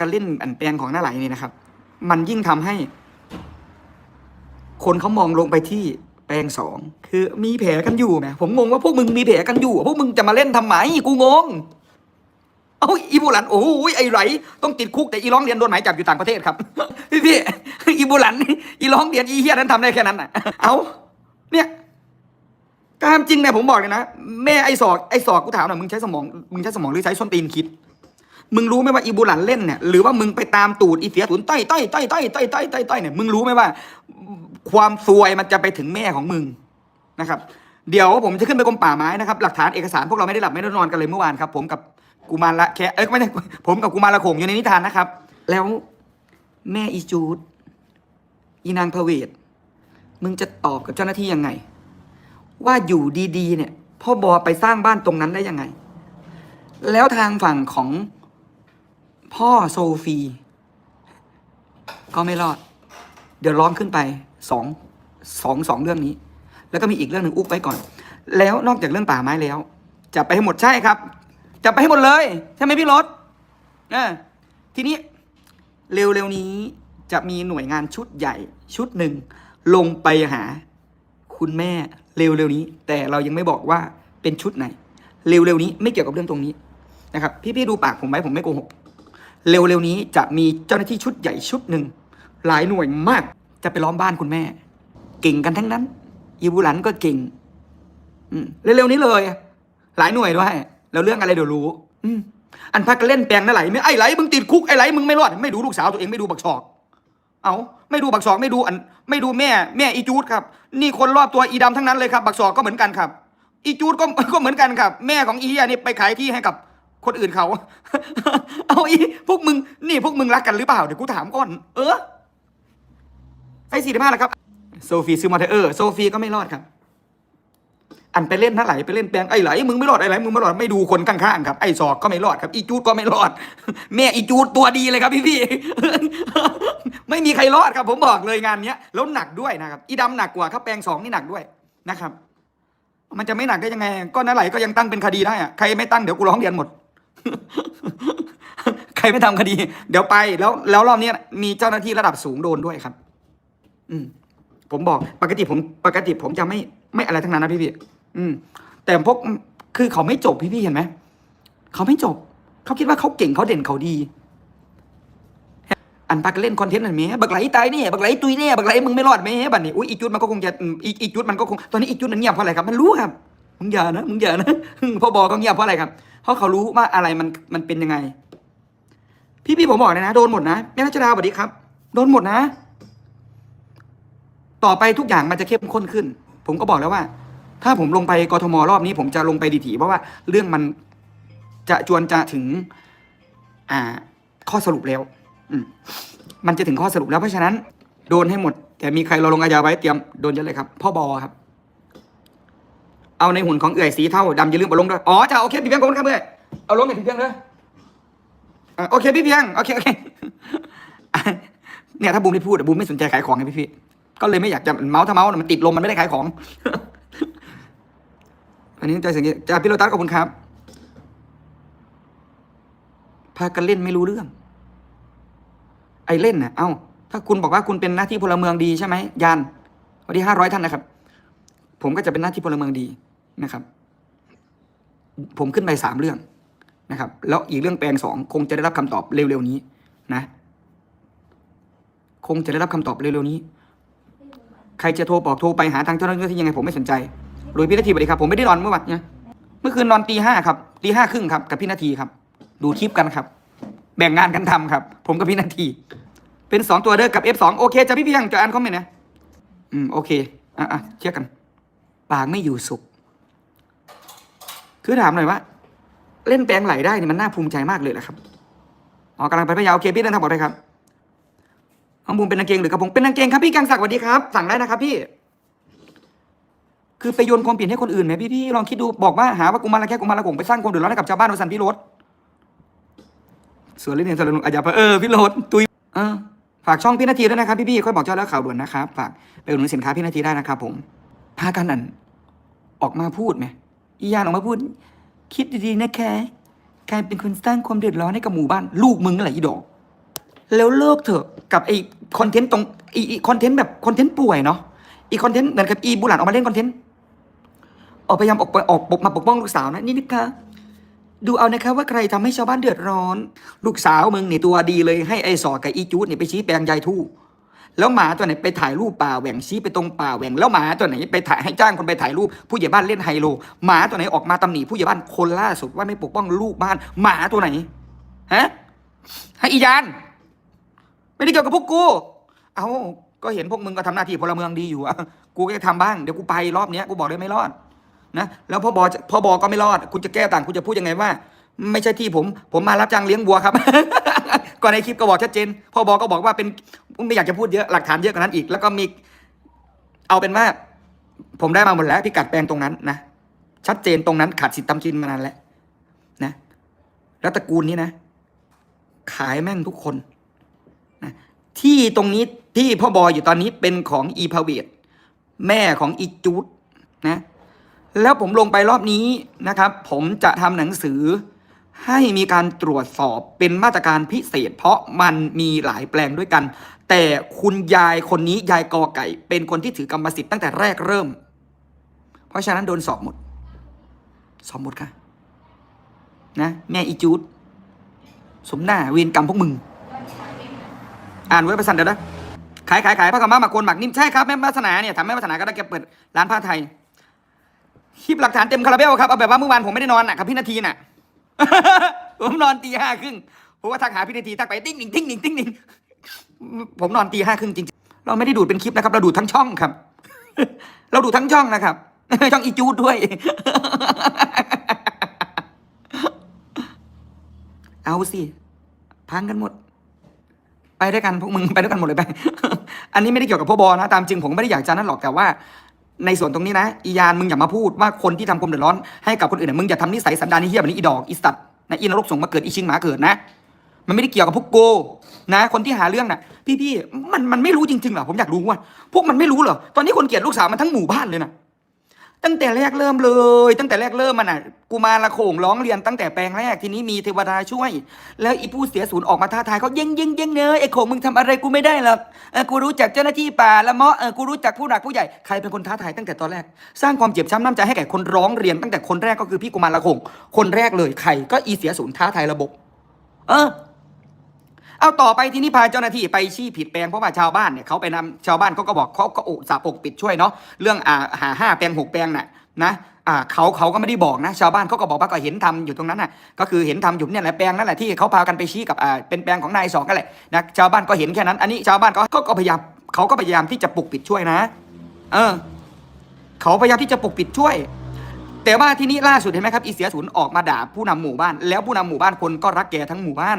การเล่นอันแปลงของหน้าไหลนี่นะครับ มันยิ่งทำให้ คนเขามองลงไปที่แปลงสองคือมีแผลกันอยู่ไหมผมงงว่าพวกมึงมีแผลกันอยู่ พวกมึงจะมาเล่นทำไมกูงง เอาอีบูหลันโอ้โหไอไหลต้องติดคุกแต่อีร้องเรียนโดนหมายจับอยู่ต่างประเทศครับพี่พี่อีบูหลันอีร้องเรียนอีเฮียนั้นทำได้แค่นั้นน่ะ เอาเนี่ยการจริงเนี่ยผมบอกเลยนะแม่ไอศอกไอศอกกูถามหน่อยมึงใช้สมองมึงใช้สมองหรือใช้ส้นตีนคิด มึงรู้ไหมว่าอีบูหลันเล่นเนี่ยหรือว่ามึงไปตามตูดอีเสียตุนต้อยต้อยต้อยต้อยต้อยต้อยต้อยต้อยเนี่ยมึงรู้ไหมว่า ความซวยมันจะไปถึงแม่ของมึงนะครับ เดี๋ยวผมจะขึ้นไปกรมป่าไม้นะครับ หลักฐานเอกสารพวกเราไม่ได้หลับไม่ได้นอนกันเลยเมื่อวานครับ ผมกับกุมารละแค่เอ้ยไม่ใช่ผมกับกุมารละโขงอยู่ในนิทานนะครับ แล้วแม่อีจูดอีนางพระเวทมึงจะตอบกับเจ้าหน้าที่ยังไง ว่าอยู่ดีๆ เนี่ยพ่อบอไปสร้างบ้านตรงนั้นได้ยังไง แล้วทางฝั่งของ พ่อโซฟี ก็ไม่รอด เดี๋ยวร้องขึ้นไปสองสองสองเรื่องนี้ แล้วก็มีอีกเรื่องหนึ่งอุ๊บไว้ก่อน แล้วนอกจากเรื่องป่าไม้แล้ว จะไปให้หมดใช่ครับ จะไปให้หมดเลย ใช่ไหมพี่รถเออทีนี้เร็วๆนี้จะมีหน่วยงานชุดใหญ่ชุดหนึ่งลงไปหา คุณแม่เร็วๆนี้ แต่เรายังไม่บอกว่าเป็นชุดไหน เร็วๆนี้ไม่เกี่ยวกับเรื่องตรงนี้นะครับ พี่ๆดูปากผมไว้ผมไม่โกหก เร็วๆนี้จะมีเจ้าหน้าที่ชุดใหญ่ชุดหนึ่ง หลายหน่วยมากจะไปล้อมบ้านคุณแม่ เก่งกันทั้งนั้น อีบูหลันก็เก่งอืมเร็วๆนี้เลย หลายหน่วยด้วยแล้วเรื่องอะไรเดี๋ยวรู้ อืมอันพักกันเล่นแปลงนั่นไหลไม่ไอ้ไหลมึงติดคุกไอ้ไหลมึงไม่รอดไม่ดูลูกสาวตัวเองไม่ดูบักชอก เอาไม่ดูบักชอกไม่ดูอัน ไม่ดูแม่ แม่อีจูดครับ นี่คนรอบตัวอีดำทั้งนั้นเลยครับ บักชอกก็เหมือนกันครับ อีจูดก็ก็เหมือนกันครับ แม่ของอีเฮียนี่ไปขายที่ให้กับ คนอื่นเขา เอาอีพวกมึง นี่พวกมึงรักกันหรือเปล่า เดี๋ยวกูถามก่อน เออ ไอ้สี่สิบห้าแล้วครับ โซฟีซื้อมาเถอะเออ โซฟีก็ไม่รอดครับ อันไปเล่นนั่นไหลไปเล่นแปลงไอ้ไหล มึงไม่รอดไอ้ไหล มึงไม่รอด ไม่ดูคนข้างๆครับ ไอ้ศอกก็ไม่รอดครับ อีจูดก็ไม่รอด แม่อีจูดตัวดีเลยครับพี่พี่ๆไม่มีใครรอดครับ ผมบอกเลยงานเนี้ย แล้วหนักด้วยนะครับ อีดำหนักกว่าครับ แปลงสองนี่หนักด้วยนะครับมันจะไม่หนักได้ยังไง ก็นั่นไหลก็ยังตั้งเป็นคดีได้อะใครไม่ตั้งเดี๋ยวกูร้องเรียนหมด ใครไม่ทำคดี เดี๋ยวไปแล้ว แล้วรอบนี้มีเจ้าหน้าที่ระดับสูงโดนด้วยครับ อืม ผมบอกปกติผมปกติผมจะไม่ไม่อะไรทั้งนั้นนะพี่พี่อืม แต่พวกคือเขาไม่จบพี่พี่เห็นไหมเขาไม่จบ เขาคิดว่าเขาเก่งเขาเด่นเขาดี อันปากเล่นคอนเทนต์อันเมียบักไหลตายเนี่ยบักไหลตุยเนี่ยบักไหลมึงไม่รอดไหมบัดนี้อุ้ยอีจุดมันก็คงจะอีอีจุดมันก็คงตอนนี้อีจุดมันเงียบเพราะอะไรครับ มันรู้ครับมึงอย่านะมึงอย่านะพ่อบอกเขาเงียบเพราะอะไรครับ เพราะเขารู้ว่าอะไรมันมันเป็นยังไง พี่พี่ผมบอกเลยนะ โดนหมดนะแม่รัชดาสวัสดีครับ โดนหมดนะ ต่อไปทุกอย่างมันจะเข้มข้นขึ้น ผมก็บอกแล้วว่า ถ้าผมลงไปกรทมรอบนี้ ผมจะลงไปดีถีเพราะว่าเรื่องมันจะจวนจะถึง อ่า ข้อสรุปแล้ว อืมมันจะถึงข้อสรุปแล้วเพราะฉะนั้น โดนให้หมด แต่มีใครเราลงอาญาไว้เตรียมโดนเยอะเลยครับพ่อบอครับ เอาในหุ่นของเอื่อยสีเท่าดำอย่าลืมเอาลงด้วย อ๋อจะโอเคพี่เพียงขอบคุณครับเพื่อนเอาลงหน่อยพี่เพียงเลยโอเคพี่เพียงโอเคโอเคเนี่ยถ้าบูมไม่พูดบูมไม่สนใจขายของไงพี่พี่ก็เลยไม่อยากจะเมาส์ถ้าเมาส์มันติดลมมันไม่ได้ขายของ อันนี้ใจเสียงนี้จาพี่โรตัสขอบคุณครับ พากันเล่นไม่รู้เรื่อง ไอเล่นน่ะเอ้า ถ้าคุณบอกว่าคุณเป็นหน้าที่พลเมืองดีใช่ไหมยานวันที่ห้าร้อยท่านนะครับ ผมก็จะเป็นหน้าที่พลเมืองดีนะครับ ผมขึ้นไปสามเรื่องนะครับ แล้วอีกเรื่องแปลงสองคงจะได้รับคำตอบเร็วๆนี้นะ คงจะได้รับคำตอบเร็วๆนี้ ใครจะโทรบอกโทรไปหาทางเจ้าหน้าที่ยังไงผมไม่สนใจโดยพี่นาทีสวัสดีครับผมไม่ได้นอนเมื่อวานเนี่ยเมื่อคืนนอนตีห้าครับตีห้าครึ่งครับกับพี่นาทีครับ ดูคลิปกันครับ แบ่งงานกันทำครับ ผมกับพี่นาทีเป็นสองตัวเด้อกับ F2 โอเคจะพี่เพียงจะอ่านคอมเมนต์นะอืมโอเคอะอะเชื่อกัน ปากไม่อยู่สุข คือถามหน่อยว่า เล่นแปลงไหลได้นี่มันน่าภูมิใจมากเลยแหละครับอ๋อกำลังไปพะเยาโอเคพี่เดินทางปลอดภัยครับน้องบูมเป็นนางเกงหรือกระผมเป็นนางเกงครับพี่กังศักดิ์สวัสดีครับ สั่งได้นะครับพี่ คือไปโยนความผิดให้คนอื่นไหมพี่พี่ลองคิดดูบอกว่าหาว่ากุมารละแค่กุมารละกงไปสร้างความเดือดร้อนให้กับชาวบ้านโดยสันพี่รถส่วนเล่นเรียนสารลุงอาญาเออพี่รถตุยเออฝากช่องพี่นาทีด้วยนะครับพี่พี่ค่อยบอกเจ้าแล้วข่าวด่วนนะครับฝากไปอุดหนุนสินค้าพี่นาทีได้นะครับผม พากันอันออกมาพูดไหมอียานออกมาพูด คิดดีๆนะแคะใครเป็นคนสร้างความเดือดร้อนให้กับหมู่บ้าน ลูกมึงนั่นแหละอีดอก แล้วเลิกเถอะกับไอคอนเทนต์ตรงไอีคอนเทนต์แบบคอนเทนต์ป่วยเนาะอีคอนเทนต์เหมือนกับอีบุหลันออกมาเล่นคอนเทนต์ออกพยายามออกไปออกปกมาปกป้องลูกสาวนะนี่นะคะดูเอานะคะว่าใครทำให้ชาวบ้านเดือดร้อน ลูกสาวมึงนี่ตัวดีเลยให้ไอ้สอกับอีจูดเนี่ยไปชี้แปลงยายทู่ แล้วหมาตัวไหนไปถ่ายรูปป่าแหว่งชี้ไปตรงป่าแหว่งแล้วหมาตัวไหนไปถ่ายให้จ้างคนไปถ่ายรูปผู้ใหญ่บ้านเล่นไฮโล หมาตัวไหนออกมาตำหนิผู้ใหญ่บ้านคนล่าสุดว่าไม่ปกป้องลูกบ้าน หมาตัวไหนฮะให้อียานไม่ได้เกี่ยวกับพวกกู เอาก็เห็นพวกมึงก็ทำหน้าที่พลเมืองดีอยู่อะกูก็จะทำบ้างเดี๋ยวกูไปรอบเนี้ยกูบอกเลยไม่รอดนะแล้วพ่อบอพ่อบอก็ไม่รอด คุณจะแก้ต่างคุณจะพูดยังไงว่า ไม่ใช่ที่ผม ผมมารับจ้างเลี้ยงวัวครับ ก่อนในคลิปก็บอกชัดเจนพ่อบอก็บอกว่าเป็นไม่อยากจะพูดเยอะหลักฐานเยอะกว่านั้นอีก แล้วก็มีเอาเป็นว่าผมได้มาหมดแล้วพิกัดแปลงตรงนั้นนะชัดเจนตรงนั้นขาดสิทธิ์ทำกินมานานแล้วนะ แล้วตระกูลนี้นะ ขายแม่งทุกคนที่ตรงนี้ที่พ่อบอยอยู่ตอนนี้เป็นของอีพาเวตแม่ของอีจูดนะ แล้วผมลงไปรอบนี้นะครับ ผมจะทำหนังสือ ให้มีการตรวจสอบเป็นมาตรการพิเศษ เพราะมันมีหลายแปลงด้วยกัน แต่คุณยายคนนี้ยายกอไก่ เป็นคนที่ถือกรรมสิทธิ์ตั้งแต่แรกเริ่ม เพราะฉะนั้นโดนสอบหมด สอบหมดค่ะ นะ แม่อีจูดสมหน้าเวรกรรมพวกมึง อ่านไว้ประสันเดี๋ยวนะขายขายขายผ้าขาวม้าหมักโคนหมักนิ่มใช่ครับแม่วาสนาเนี่ยทำแม่วาสนาก็ได้แกเปิดร้านผ้าไทยคลิปหลักฐานเต็มคาราเบลครับเอาแบบว่าเมื่อวานผมไม่ได้นอนน่ะกับพี่นาทีน่ะ ผมนอนตีห้าครึ่งผมว่าทักหาพี่นาทีทักไปติ้งหนิงติ้งหนิงติ้งหนิงผมนอนตีห้าครึ่งจริงๆเราไม่ได้ดูดเป็นคลิปนะครับ เราดูดทั้งช่องครับ เราดูดทั้งช่องนะครับ ช่องอีจูดด้วย เอาสิพังกันหมด ไปด้วยกันพวกมึงไปด้วยกันหมดเลยไป อันนี้ไม่ได้เกี่ยวกับพ่อบอนะ ตามจริงผมไม่ได้อยากจะนั่นหรอกแต่ว่า ในส่วนตรงนี้นะอียานมึงอย่ามาพูดว่าคนที่ทำความเดือดร้อนให้กับคนอื่นนะมึงอย่าทำนิสัยสันดานนี้เฮี้ยแบบนี้อีดอกอีสัตว์นะอีนรกส่งมาเกิดอีชิงหมาเกิดนะ มันไม่ได้เกี่ยวกับพวกโกนะ คนที่หาเรื่องน่ะ พี่พี่ๆมันมันไม่รู้จริงๆเหรอผมอยากรู้ว่า พวกมันไม่รู้เหรอตอนนี้คนเกลียดลูกสาวมันทั้งหมู่บ้านเลยนะ ตั้งแต่แรกเริ่มเลย ตั้งแต่แรกเริ่มมันอะกูมาละโขงร้องเรียนตั้งแต่แปลงแรกทีนี้มีเทวดาช่วย แล้วอีผู้เสียศูนย์ออกมาท้าทายเขาเย่งเย่งเย่งเนยไอ้โขงมึงทำอะไรกูไม่ได้หรอกเออกูรู้จักเจ้าหน้าที่ป่าละเมาะเออกูรู้จักผู้หลักผู้ใหญ่ใครเป็นคนท้าทายตั้งแต่ตอนแรก สร้างความเจ็บช้ำน้ำใจให้แก่คนร้องเรียนตั้งแต่คนแรกก็คือพี่กุมารละโขงคนแรกเลยใครก็อีเสียศูนย์ท้าทายระบบ เออ เอาต่อไปทีนี้พาเจ้าหน้าที่ไปชี้ผิดแปลงเพราะว่าชาวบ้านเนี่ยเขาไปนำชาวบ้านเขาก็บอกเขาก็อุตส่าห์ปกปิดช่วยเนาะเรื่องอ่าหาห้าแปลงหกแปลงน่ะนะอ่าเขาเขาก็ไม่ได้บอกนะ ชาวบ้านเขาก็บอกว่าก็เห็นทำอยู่ตรงนั้นน่ะก็คือเห็นทำอยู่เนี่ยแหละแปลงนั่นแหละที่เขาพากันไปชี้กับอ่าเป็นแปลงของนายสองกันแหละนะชาวบ้านก็เห็นแค่นั้น อันนี้ชาวบ้านก็ก็ก็พยายามเขาก็พยายามที่จะปกปิดช่วยนะ เออเขาพยายามที่จะปกปิดช่วย แต่ว่าที่นี้ล่าสุดเห็นไหมครับอีเสียศูนย์ออกมาด่าผู้นำหมู่บ้าน แล้วผู้นำหมู่บ้านคนก็รักแกทั้งหมู่บ้าน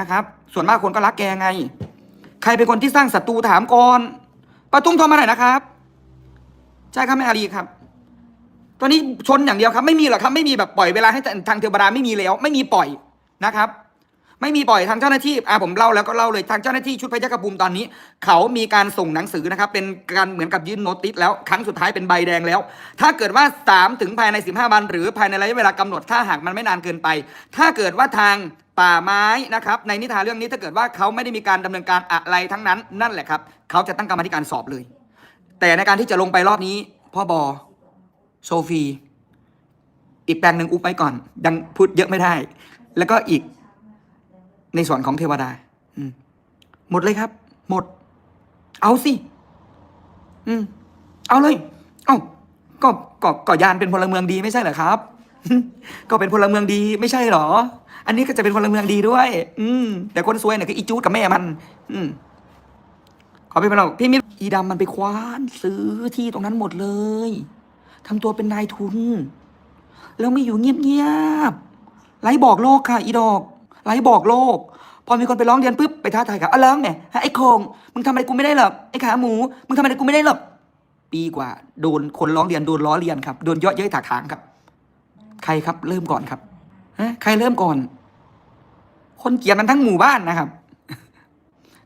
นะครับ ส่วนมากคนก็รักแกไง ใครเป็นคนที่สร้างศัตรูถามก่อนปะตุ้งโทรมาหน่อยนะครับใช่ครับแม่อารีครับ ตอนนี้ชนอย่างเดียวครับ ไม่มีหรอกครับ ไม่มีแบบปล่อยเวลาให้ทางเทวดาไม่มีแล้ว ไม่มีปล่อยนะครับ ไม่มีปล่อยทางเจ้าหน้าที่อ่าผมเล่าแล้วก็เล่าเลยทางเจ้าหน้าที่ชุดพยัคฆภูมิตอนนี้ เขามีการส่งหนังสือนะครับ เป็นการเหมือนกับยื่นโนติสแล้วครั้งสุดท้ายเป็นใบแดงแล้ว ถ้าเกิดว่า 3 ถึงภายใน 15 วัน หรือภายในระยะเวลากำหนดถ้าหากมันไม่นานเกินไป ถ้าเกิดว่าทางป่าไม้นะครับในนิทานเรื่องนี้ถ้าเกิดว่าเขาไม่ได้มีการดำเนินการอะไรทั้งนั้นนั่นแหละครับ เขาจะตั้งกรรมธิการสอบเลย แต่ในการที่จะลงไปรอบนี้พ่อบอโซฟี อีกแปลงหนึ่งอุบไปก่อน ยังพูดเยอะไม่ได้ แล้วก็อีก ในส่วนของเทวดา อืม หมดเลยครับ หมด เอาสิ อืม เอาเลย เอ้าก็ก็ก็ยานเป็นพลเมืองดีไม่ใช่เหรอครับ ก็เป็นพลเมืองดีไม่ใช่หรอ อันนี้ก็จะเป็นพลเมืองดีด้วย อืม แต่คนซวยเนี่ยคืออีจูดกับแม่มัน อืมขอพี่เป็นเราพี่มิอีดำมันไปคว้านซื้อที่ตรงนั้นหมดเลยทำตัวเป็นนายทุน แล้วไม่อยู่เงียบๆไร้บอกโลกค่ะ อีดอก ไร้บอกโลก พอมีคนไปร้องเรียนปุ๊บไปท้าทายกับอ้าวแล้วเนี่ยไอ้โคงมึงทำอะไรกูไม่ได้หรอกไอ้ขาหมูมึงทำอะไรกูไม่ได้หรอกปีกว่าโดนคนร้องเรียนโดนล้อเลียนครับโดนเยาะเย้ยถากถางครับ ใครครับเริ่มก่อนครับฮะใครเริ่มก่อน คนเกลียดมันทั้งหมู่บ้านนะครับ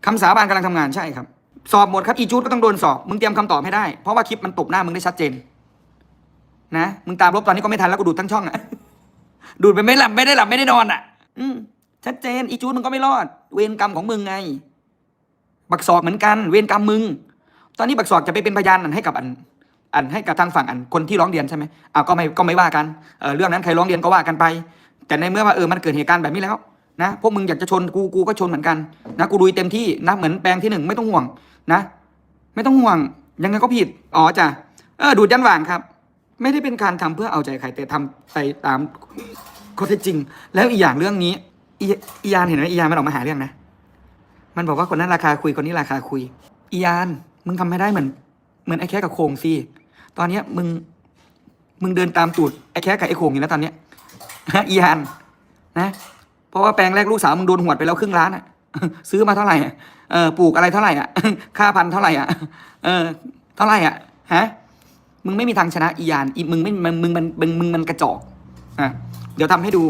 คำสาบานกำลังทำงานใช่ครับ สอบหมดครับอีจูดก็ต้องโดนสอบมึงเตรียมคำตอบให้ได้ เพราะว่าคลิปมันตบหน้ามึงได้ชัดเจน นะมึงตามลบตอนนี้ก็ไม่ทันแล้วก็ดูดทั้งช่องอะดูดไปไม่หลับไม่ได้หลับไม่ได้นอนอะอืม ชัดเจนอีจูนมึงก็ไม่รอด เวรกรรมของมึงไง บักศอกเหมือนกัน เวรกรรมมึง ตอนนี้บักศอกจะไปเป็นพยานอันให้กับอัน อันให้กับทางฝั่งอันคนที่ร้องเรียนใช่ไหมอ้าวก็ไม่ก็ไม่ว่ากันเออเรื่องนั้นใครร้องเรียนก็ว่ากันไป แต่ในเมื่อว่าเออมันเกิดเหตุการณ์แบบนี้แล้วนะพวกมึงอยากจะชนกูกูก็ชนเหมือนกันนะกูดุยเต็มที่นะเหมือนแปลงที่หนึ่งไม่ต้องห่วงนะ ไม่ต้องห่วงยังไงก็ผิดอ๋อจ้ะเออดูดยันหว่างครับ ไม่ได้เป็นการทำเพื่อเอาใจใครแต่ทำไปตามข้อเท็จจริง แล้วอีกอย่างเรื่องนี้ อีอียานเห็นไหมอียานมันออกมาหาเรื่องนะ มันบอกว่าคนนั้นราคาคุยคนนี้ราคาคุย อียานมึงทำไม่ได้เหมือน เหมือนไอ้แค่กับโคงสิตอนเนี้ยมึง มึงเดินตามตูดไอ้แค่กับไอ้โคงอยู่แล้วตอนเนี้ยอียานนะ เพราะว่าแปลงแรกลูกสาวมึงโดนหวดไปแล้วครึ่งล้านอะ ซื้อมาเท่าไหร่อะเออปลูกอะไรเท่าไหร่อะค่าพันเท่าไหร่อะเออ เท่าไหร่อะฮะมึงไม่มีทางชนะอียานอีมึงไม่มึงมึงมันมึงมึงมันกระจอกอะเดี๋ยวทำให้ดู